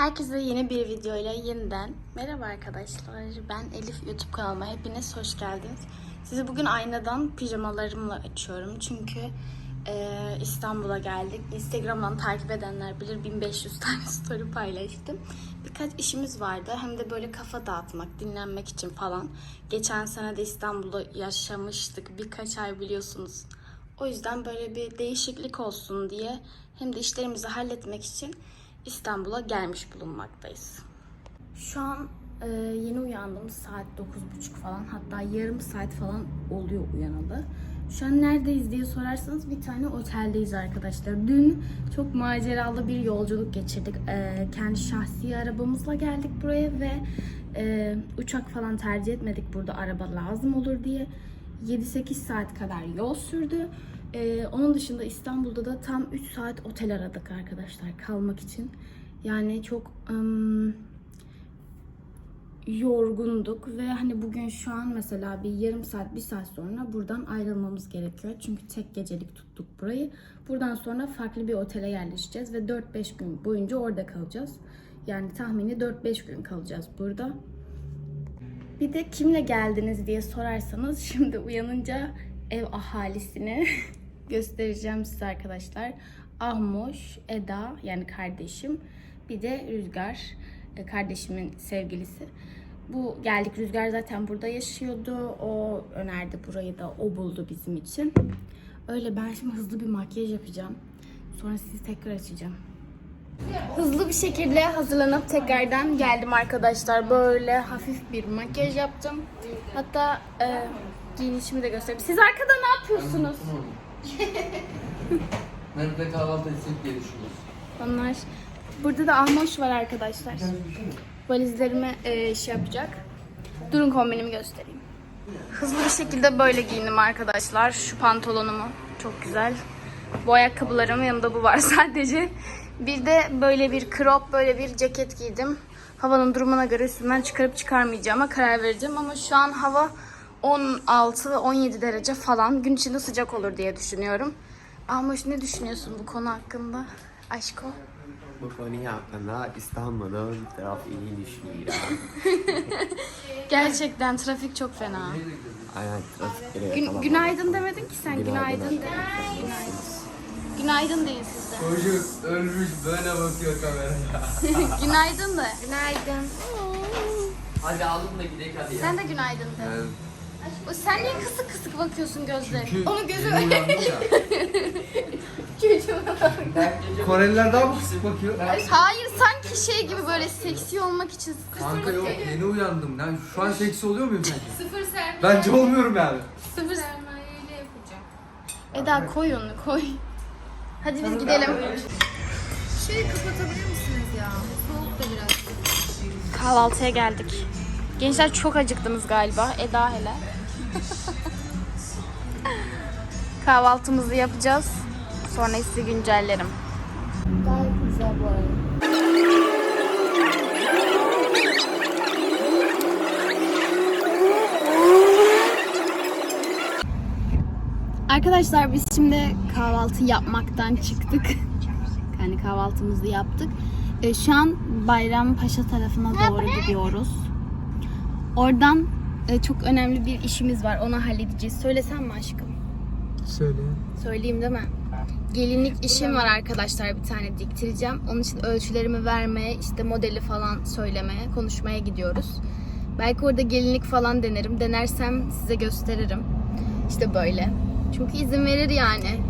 Herkese yeni bir videoyla yeniden merhaba arkadaşlar. Ben Elif YouTube kanalıma hepiniz hoş geldiniz. Sizi bugün aynadan pijamalarımla açıyorum. Çünkü e, İstanbul'a geldik. Instagram'dan takip edenler bilir 1500 tane story paylaştım. Birkaç işimiz vardı. Hem de böyle kafa dağıtmak, dinlenmek için falan. Geçen sene de İstanbul'da yaşamıştık. Birkaç ay biliyorsunuz. O yüzden böyle bir değişiklik olsun diye hem de işlerimizi halletmek için İstanbul'a gelmiş bulunmaktayız. Şu an e, yeni uyandım. Saat 9.30 falan. Hatta yarım saat falan oluyor uyanalı. Şu an neredeyiz diye sorarsanız bir tane oteldeyiz arkadaşlar. Dün çok maceralı bir yolculuk geçirdik. E, kendi şahsi arabamızla geldik buraya ve e, uçak falan tercih etmedik burada araba lazım olur diye. 7-8 saat kadar yol sürdü. Ee, onun dışında İstanbul'da da tam 3 saat otel aradık arkadaşlar kalmak için. Yani çok ım, yorgunduk ve hani bugün şu an mesela bir yarım saat, bir saat sonra buradan ayrılmamız gerekiyor. Çünkü tek gecelik tuttuk burayı. Buradan sonra farklı bir otele yerleşeceğiz ve 4-5 gün boyunca orada kalacağız. Yani tahmini 4-5 gün kalacağız burada. Bir de kimle geldiniz diye sorarsanız şimdi uyanınca ev ahalisini göstereceğim size arkadaşlar. Ahmoş, Eda yani kardeşim bir de Rüzgar e, kardeşimin sevgilisi. Bu geldik Rüzgar zaten burada yaşıyordu. O önerdi burayı da o buldu bizim için. Öyle ben şimdi hızlı bir makyaj yapacağım. Sonra sizi tekrar açacağım. Hızlı bir şekilde hazırlanıp tekrardan geldim arkadaşlar. Böyle hafif bir makyaj yaptım. Hatta e, giyinişimi de göstereyim. Siz arkada ne yapıyorsunuz? Nerede kahvaltı etsek diye düşünüyoruz. Onlar. Burada da Ahmoş var arkadaşlar. Valizlerimi e, şey yapacak. Durun kombinimi göstereyim. Hızlı bir şekilde böyle giyindim arkadaşlar. Şu pantolonumu çok güzel. Bu ayakkabılarım yanımda bu var sadece. Bir de böyle bir crop, böyle bir ceket giydim. Havanın durumuna göre üstümden çıkarıp çıkarmayacağıma karar vereceğim. Ama şu an hava 16-17 derece falan. Gün içinde sıcak olur diye düşünüyorum. Ahmoş ne düşünüyorsun bu konu hakkında? Aşko. Bu konuyu hakkında İstanbul'un trafiğini düşünüyorum. Gerçekten trafik çok fena. Aynen trafikleri Gün, kalabalık. günaydın demedin ki sen. Günaydın. Günaydın. de. Günaydın. Günaydın deyin siz de. Çocuk ölmüş böyle bakıyor kameraya. günaydın da. Günaydın. hadi alın da gidelim hadi ya. Sen de günaydın de. O sen niye kısık kısık bakıyorsun gözlerine? Onu gözü Uyandım ya. Koreliler daha mı kısık bakıyor? Hayır sanki şey gibi böyle seksi olmak için. Kanka yok yeni uyandım. Yani şu an seksi oluyor muyum sence? Sıfır sermaye. Bence olmuyorum yani. Sıfır. Sermayeyle yapacağım. Eda koy onu koy. Hadi biz gidelim. Şeyi kapatabilir misiniz ya? Soğuk da biraz. Kahvaltıya geldik. Gençler çok acıktınız galiba. Eda hele. Kahvaltımızı yapacağız. Sonra sizi güncellerim. Gayet güzel bu arada. Arkadaşlar biz şimdi kahvaltı yapmaktan çıktık. Yani kahvaltımızı yaptık. E, şu an Bayrampaşa tarafına doğru gidiyoruz. Oradan e, çok önemli bir işimiz var. Onu halledeceğiz. Söylesem mi aşkım? Söyle. Söyleyeyim değil mi? Gelinlik işim var arkadaşlar bir tane diktireceğim. Onun için ölçülerimi vermeye, işte modeli falan söylemeye, konuşmaya gidiyoruz. Belki orada gelinlik falan denerim. Denersem size gösteririm. İşte böyle. Çok izin verir yani.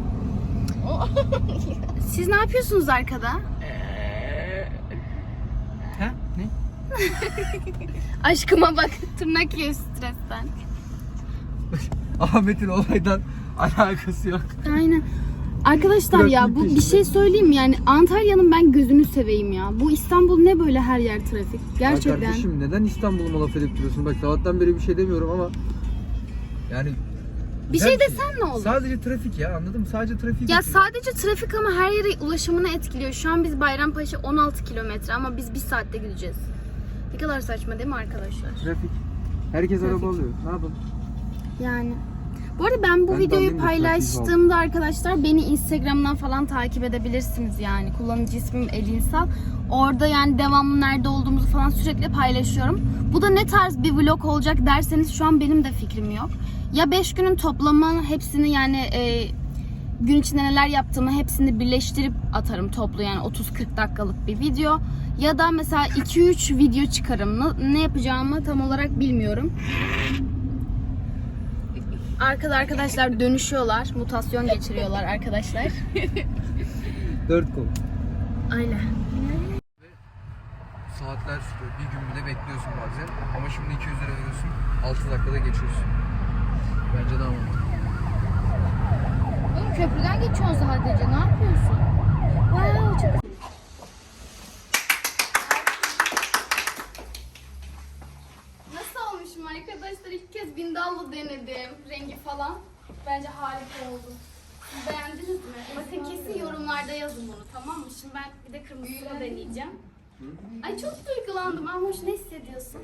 Siz ne yapıyorsunuz arkada? Ha? Ne? Aşkıma bak tırnak yiyor stresten. Ahmet'in olaydan alakası yok. Aynen. Arkadaşlar ya bu bir peşinde. şey söyleyeyim mi? yani Antalya'nın ben gözünü seveyim ya. Bu İstanbul ne böyle her yer trafik. Gerçekten. kardeşim neden İstanbul'u laf edip duruyorsun? Bak sabahtan beri bir şey demiyorum ama yani Bir şey şey. desen ne olur? Sadece trafik ya anladın mı? Sadece trafik. Ya sadece trafik ama her yere ulaşımını etkiliyor. Şu an biz Bayrampaşa 16 kilometre ama biz bir saatte gideceğiz. Ne kadar saçma değil mi arkadaşlar? Trafik. Herkes araba alıyor. Ne yapalım? Yani. Bu arada ben bu Ben videoyu paylaştığımda arkadaşlar beni Instagram'dan falan takip edebilirsiniz yani. Kullanıcı ismim Elinsal. Orada yani devamlı nerede olduğumuzu falan sürekli paylaşıyorum. Bu da ne tarz bir vlog olacak derseniz şu an benim de fikrim yok. Ya 5 günün toplamı hepsini yani e, gün içinde neler yaptığımı hepsini birleştirip atarım toplu yani 30-40 dakikalık bir video. Ya da mesela 2-3 video çıkarım. Ne- Ne yapacağımı tam olarak bilmiyorum. Arkada arkadaşlar dönüşüyorlar. Mutasyon geçiriyorlar arkadaşlar. 4 kol. Aynen. Saatler sürüyor. Bir gün bile bekliyorsun bazen. Ama şimdi 200 lira veriyorsun. 6 dakikada geçiyorsun. Bence daha mantıklı. Köprüden geçiyorsun sadece. Ne yapıyorsun? Wow, çok Nasıl olmuşum arkadaşlar? İlk kez bindallı denedim. Rengi falan. Bence harika oldu. Siz beğendiniz mi? Bakın kesin yorumlarda yazın bunu tamam mı? Şimdi ben bir de kırmızıyla deneyeceğim. Ay çok duygulandım. Ama ne hissediyorsun?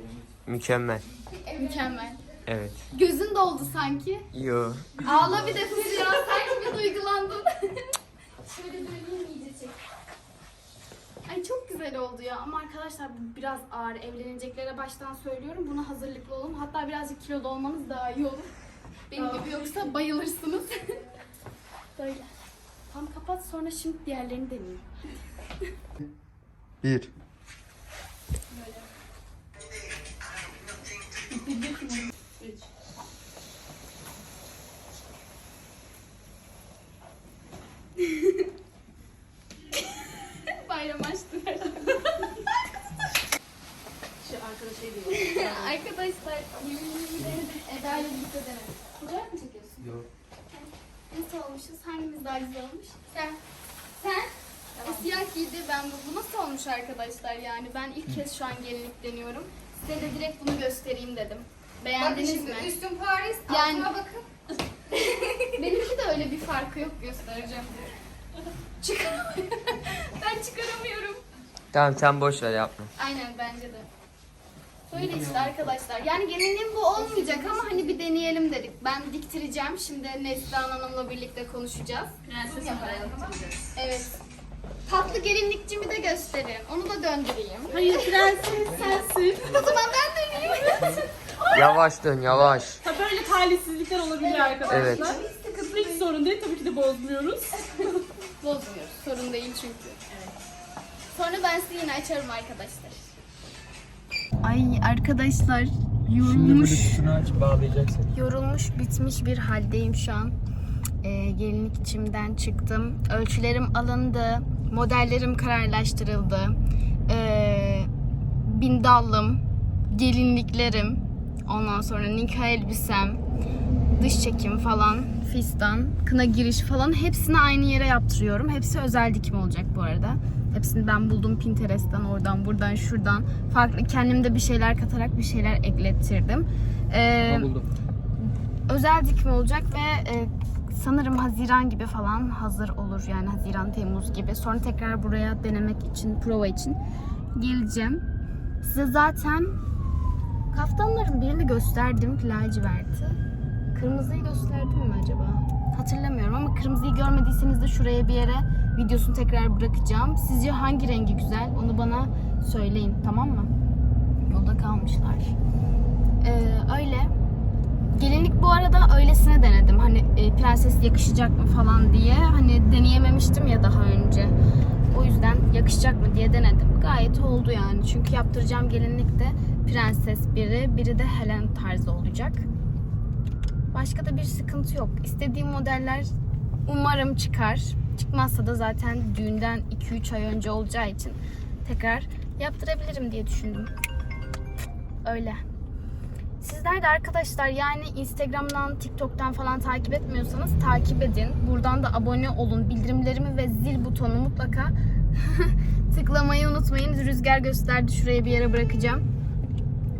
Mükemmel. Mükemmel. Evet. Gözün doldu sanki. Yo. Ağla bir de kız ya. Sanki bir duygulandım. Şöyle döneyim iyice çek. Ay çok güzel oldu ya ama arkadaşlar bu biraz ağır. Evleneceklere baştan söylüyorum. Buna hazırlıklı olun. Hatta birazcık kilolu olmanız daha iyi olur. Benim gibi yoksa bayılırsınız. Böyle. Tam kapat sonra şimdi diğerlerini deneyeyim. 1. Bayram açtı. Arkadaşlar yeminimi denedim. Eda ile birlikte denedim. Fotoğraf mı çekiyorsun? Yok. Nasıl olmuşuz? Güzel olmuş? Sen. Sen? O siyah giydi ben bu. Bu nasıl olmuş arkadaşlar yani? Ben ilk kez şu an gelinlik deniyorum. Size de direkt bunu göstereyim dedim. Beğendiniz mi? Üstün Paris, Yani- altına bakın. Benimki de öyle bir farkı yok göstereceğim. Çıkaramıyorum. ben çıkaramıyorum. Tamam sen boş ver yapma. Aynen bence de. Böyle işte arkadaşlar. Yani gelinliğim bu olmayacak ama hani bir deneyelim dedik. Ben diktireceğim. Şimdi Neslihan Hanım'la birlikte konuşacağız. Prenses Evet. Tatlı gelinlikçimi de gösterin. Onu da döndüreyim. Hayır prenses sensin. O zaman ben döneyim. Yavaş dön yavaş. Ha böyle talihsizlikler olabilir arkadaşlar. Evet. Sıkıntı hiç sorun değil tabii ki de bozmuyoruz. Bozmuyoruz. Sorun değil çünkü. Sonra ben size yine açarım arkadaşlar. Ay arkadaşlar yorulmuş. aç bağlayacaksın. Yorulmuş, bitmiş bir haldeyim şu an. Ee, gelinlik içimden çıktım. Ölçülerim alındı. Modellerim kararlaştırıldı. Ee, bindallım, gelinliklerim, ondan sonra nikah elbisem, dış çekim falan, fistan, kına giriş falan hepsini aynı yere yaptırıyorum. Hepsi özel dikim olacak bu arada. Hepsini ben buldum Pinterest'ten, oradan, buradan, şuradan. Farklı kendimde bir şeyler katarak bir şeyler eklettirdim. Ee, buldum. özel dikim olacak ve e, sanırım Haziran gibi falan hazır olur. Yani Haziran, Temmuz gibi. Sonra tekrar buraya denemek için, prova için geleceğim. Size zaten kaftanların birini gösterdim laciverti. Kırmızıyı gösterdim mi acaba? Hatırlamıyorum ama kırmızıyı görmediyseniz de şuraya bir yere videosunu tekrar bırakacağım. Sizce hangi rengi güzel? Onu bana söyleyin tamam mı? Yolda kalmışlar. Ee, öyle. Gelinlik bu arada öylesine denedim. Hani e, prenses yakışacak mı falan diye. Hani deneyememiştim ya daha önce. O yüzden yakışacak mı diye denedim. Gayet oldu yani. Çünkü yaptıracağım gelinlik de prenses biri, biri de Helen tarzı olacak. Başka da bir sıkıntı yok. İstediğim modeller umarım çıkar. Çıkmazsa da zaten düğünden 2-3 ay önce olacağı için tekrar yaptırabilirim diye düşündüm. Öyle. Sizler de arkadaşlar yani Instagram'dan, TikTok'tan falan takip etmiyorsanız takip edin. Buradan da abone olun. Bildirimlerimi ve zil butonunu mutlaka tıklamayı unutmayın. Rüzgar gösterdi şuraya bir yere bırakacağım.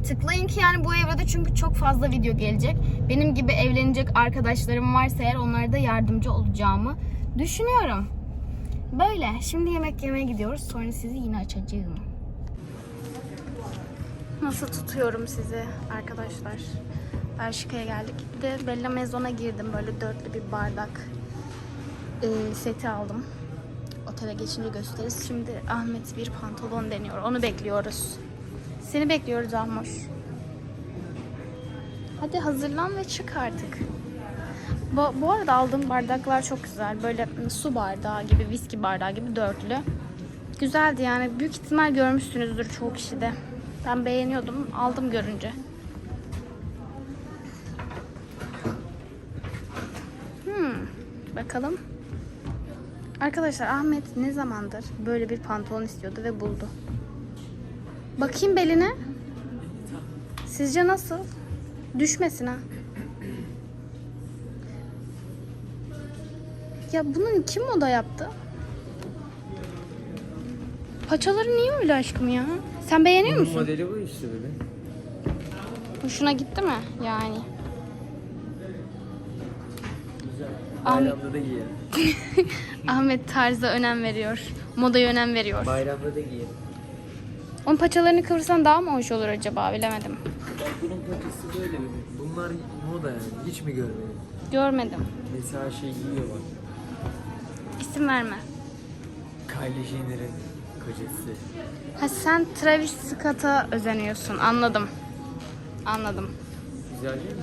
Tıklayın ki yani bu evrede çünkü çok fazla video gelecek. Benim gibi evlenecek arkadaşlarım varsa eğer onlara da yardımcı olacağımı düşünüyorum. Böyle. Şimdi yemek yemeye gidiyoruz. Sonra sizi yine açacağım. Nasıl tutuyorum sizi arkadaşlar? Belçika'ya geldik. Bir de Bella Maison'a girdim. Böyle dörtlü bir bardak e, seti aldım. otele geçince gösteririz. Şimdi Ahmet bir pantolon deniyor. Onu bekliyoruz. Seni bekliyoruz Ahmoş. Hadi hazırlan ve çık artık. Bu, bu arada aldığım bardaklar çok güzel. Böyle su bardağı gibi, viski bardağı gibi dörtlü. Güzeldi yani. Büyük ihtimal görmüşsünüzdür çoğu kişi de. Ben beğeniyordum. Aldım görünce. Hmm, bakalım. Arkadaşlar Ahmet ne zamandır böyle bir pantolon istiyordu ve buldu. Bakayım beline. Sizce nasıl? Düşmesin ha. Ya bunun kim moda yaptı? Paçaları niye öyle aşkım ya? Sen beğeniyor musun? modeli bu işte böyle. Hoşuna gitti mi yani? Güzel. Ahmet- Bayramda da giyelim. Ahmet tarza önem veriyor. Modaya önem veriyor. Bayramda da giyelim. Onun paçalarını kıvırsan daha mı hoş olur acaba bilemedim. Bak bunun paçası böyle bir. Bunlar moda yani. Hiç mi görmedin? Görmedim. Mesela şey giyiyor bak. İsim verme. Kylie Jenner'in kocası. Ha sen Travis Scott'a özeniyorsun. Anladım. Anladım. Güzel değil mi?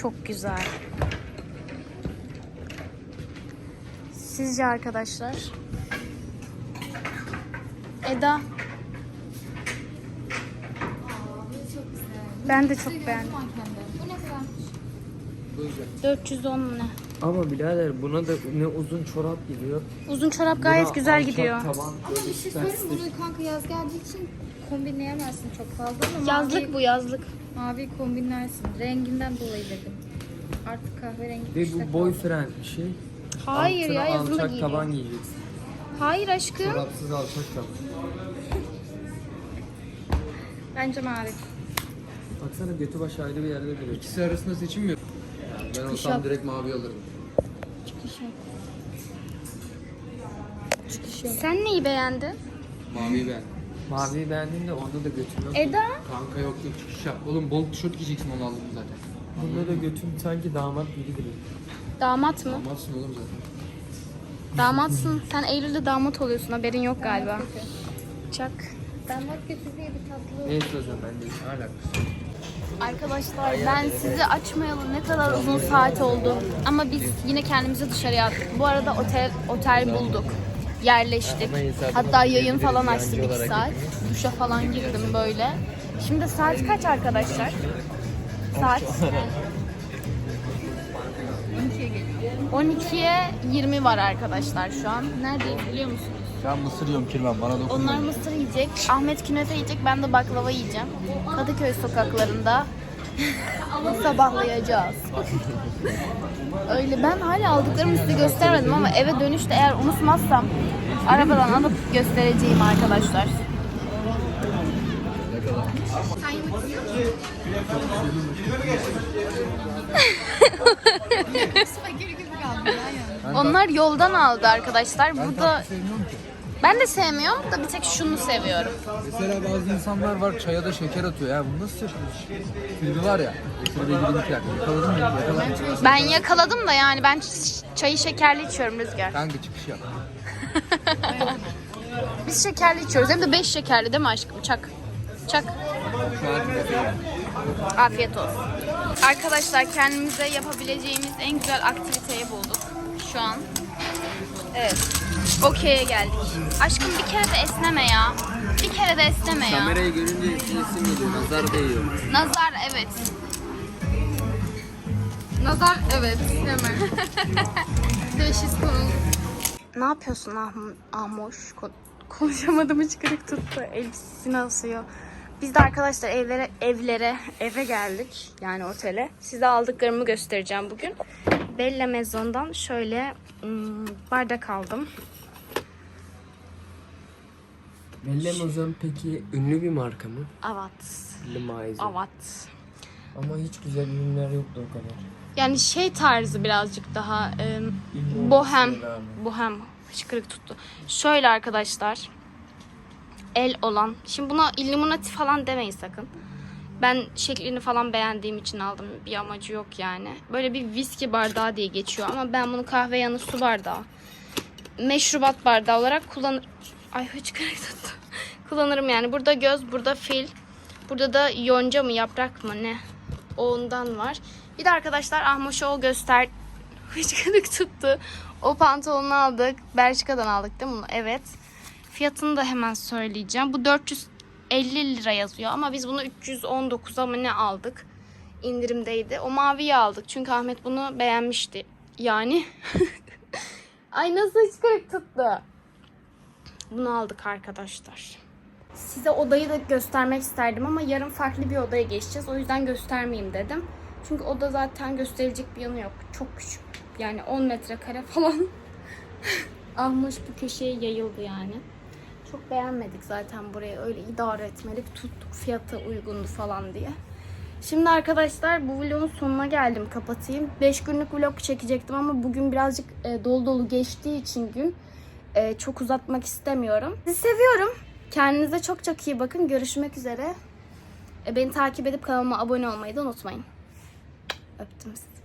Çok güzel. Sizce arkadaşlar? Eda. Ben de çok beğendim. Bu ne kadar? Bu yüzden. 410 mu ne? Ama birader buna da ne uzun çorap gidiyor. Uzun çorap gayet Buna güzel alçak gidiyor. Taban, Ama böyle bir şey söyleyeyim mi? Bunu kanka yaz geldiği için kombinleyemezsin çok fazla ama Yazlık mavi, bu yazlık. mavi kombinlersin. Renginden dolayı dedim. Artık kahverengi Ve bu boyfriend bir şey. Hayır ya Altına yazın da alçak taban giyeceksin. Hayır aşkım. Çorapsız alçak taban. Bence mavi. Baksana götü başı ayrı bir yerde duruyor. İkisi arasında seçim mi? Ben olsam yap. direkt mavi alırdım. Sen neyi beğendin? Maviyi ben. Maviyi beğendim de onda da götüm yok. Eda. Kanka yok yok çıkış yap. Oğlum bol tişört giyeceksin onu aldım zaten. Bunda da götüm sanki damat gibi duruyor. Damat mı? Almazsın oğlum zaten. Damatsın. Sen Eylül'de damat oluyorsun. Haberin yok galiba. Çak. Damat kötü diye bir tatlı. Neyse o zaman ben de. Ne alakası? Arkadaşlar ben sizi açmayalı ne kadar uzun saat oldu. Ama biz yine kendimizi dışarıya attık. Bu arada otel otel bulduk. Yerleştik. Hatta yayın falan açtık iki saat. Duşa falan girdim böyle. Şimdi saat kaç arkadaşlar? Saat 12'ye 20 var arkadaşlar şu an. Neredeyiz biliyor musunuz? Ben mısır yiyorum kirmem bana dokun. Onlar mısır yiyecek, Ahmet künefe yiyecek, ben de baklava yiyeceğim. Kadıköy sokaklarında sabahlayacağız. Öyle ben hala aldıklarımı size göstermedim ama eve dönüşte eğer unutmazsam arabadan alıp göstereceğim arkadaşlar. Onlar yoldan aldı arkadaşlar. Burada ben de sevmiyorum da bir tek şunu seviyorum. Mesela bazı insanlar var çaya da şeker atıyor ya. Bu nasıl yapılır? Filmi var ya. Gidin plak. Yakaladın mı? Yakaladın. Ben yakaladım da yani ben çayı şekerli içiyorum Rüzgar. Kanka çıkış yap. Biz şekerli içiyoruz. Hem de 5 şekerli değil mi aşkım? Çak. Çak. Afiyet olsun. Arkadaşlar kendimize yapabileceğimiz en güzel aktiviteyi bulduk şu an. Evet. Okey'e geldik. Aşkım bir kere de esneme ya. Bir kere de esneme ya. Kamerayı görünce isim geliyor. Nazar değiyor. Nazar evet. Nazar evet. Hemen. Teşhis konuldu. Ne yapıyorsun ah Ahmoş? Ko- Konuşamadım hiç kırık tuttu. Elbisesini asıyor. Biz de arkadaşlar evlere, evlere, eve geldik. Yani otele. Size aldıklarımı göstereceğim bugün. Bella Maison'dan şöyle ım, bardak aldım. Bellemazan peki ünlü bir marka mı? Evet. Lemaizen. Evet. Ama hiç güzel ürünler yoktu o kadar. Yani şey tarzı birazcık daha Ünlü bohem. Bohem hıçkırık tuttu. Şöyle arkadaşlar. El olan. Şimdi buna Illuminati falan demeyin sakın. Ben şeklini falan beğendiğim için aldım. Bir amacı yok yani. Böyle bir viski bardağı diye geçiyor ama ben bunu kahve yanı su bardağı. Meşrubat bardağı olarak kullanır. Ay hıçkırık tuttu. Kullanırım yani. Burada göz, burada fil. Burada da yonca mı yaprak mı ne? Ondan var. Bir de arkadaşlar Ahmoş'a o göster... Hıçkırık tuttu. O pantolonu aldık. Belçika'dan aldık değil mi bunu? Evet. Fiyatını da hemen söyleyeceğim. Bu 450 lira yazıyor ama biz bunu 319 ama ne aldık? İndirimdeydi. O maviyi aldık çünkü Ahmet bunu beğenmişti. Yani. Ay nasıl hıçkırık tuttu. Bunu aldık arkadaşlar. Size odayı da göstermek isterdim ama yarın farklı bir odaya geçeceğiz. O yüzden göstermeyeyim dedim. Çünkü oda zaten gösterilecek bir yanı yok. Çok küçük. Yani 10 metrekare falan. Ahmış bu köşeye yayıldı yani. Çok beğenmedik zaten burayı. Öyle idare etmelik tuttuk. Fiyatı uygundu falan diye. Şimdi arkadaşlar bu vlogun sonuna geldim. Kapatayım. 5 günlük vlog çekecektim ama bugün birazcık e, dolu dolu geçtiği için gün e, çok uzatmak istemiyorum. Sizi seviyorum. Kendinize çok çok iyi bakın. Görüşmek üzere. E, beni takip edip kanalıma abone olmayı da unutmayın. Öptüm sizi.